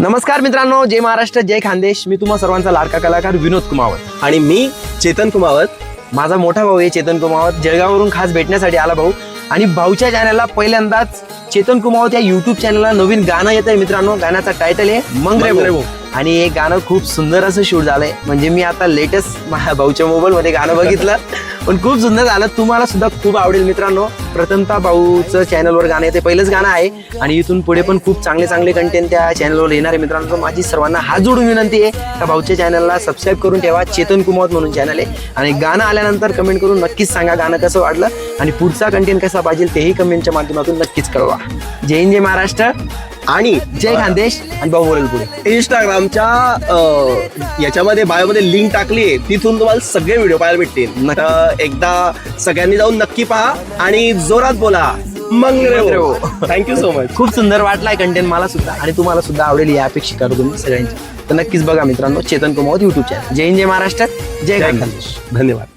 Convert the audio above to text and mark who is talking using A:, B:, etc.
A: नमस्कार मित्रांनो जय महाराष्ट्र जय खानदेश. मी तुम्हा सर्वांचा लाडका कलाकार विनोद कुमावत.
B: आणि मी चेतन कुमावत.
A: माझा मोठा भाऊ आहे चेतन कुमावत. जळगाववरून खास भेटण्यासाठी आला भाऊ. आणि भाऊच्या चॅनलला पहिल्यांदाच चेतन कुमावत या युट्यूब चॅनलला नवीन गाणं येत आहे मित्रांनो. गाण्याचा टायटल आहे मंग
B: रे
A: भाऊ. आणि हे गाणं खूप सुंदर असं शूट झालंय. म्हणजे मी आता लेटेस्ट माझ्या भाऊच्या मोबाईल मध्ये गाणं बघितलं. पण खूप सुंदर झालं. तुम्हाला सुद्धा खूप आवडेल मित्रांनो. प्रथमता भाऊचं चॅनलवर गाणं येते पहिलंच गाणं आहे. आणि इथून पुढे पण खूप चांगले चांगले कंटेंट त्या चॅनलवर येणार आहे मित्रांनो. माझी सर्वांना हात जोडून विनंती आहे का भाऊच्या चॅनलला सबस्क्राईब करून ठेवा. चेतन कुमावत म्हणून चॅनल आहे. आणि गाणं आल्यानंतर कमेंट करून नक्कीच सांगा गाणं कसं वाटलं आणि पुढचा कंटेंट कसा पाहिजे तेही कमेंटच्या माध्यमातून नक्कीच कळवा. जय हिंद जय महाराष्ट्र.
B: आणि
A: जय खानदेश. आणि भाऊ बोलेल पुढे.
B: इंस्टाग्रामच्या याच्यामध्ये बायोमध्ये लिंक टाकली आहे. तिथून तुम्हाला सगळे व्हिडिओ पाहायला भेटतील. तर एकदा सगळ्यांनी जाऊन नक्की पहा आणि जोरात बोला. हो. थँक्यू सो मच
A: खूप सुंदर वाटलाय कंटेंट मला सुद्धा आणि तुम्हाला सुद्धा आवडेल या अपेक्षा करू तुम्ही सगळ्यांची. तर नक्कीच बघा मित्रांनो चेतन कुमावत युट्यूब चॅनल जय हिंद जय महाराष्ट्र जय
B: खानदेश. धन्यवाद.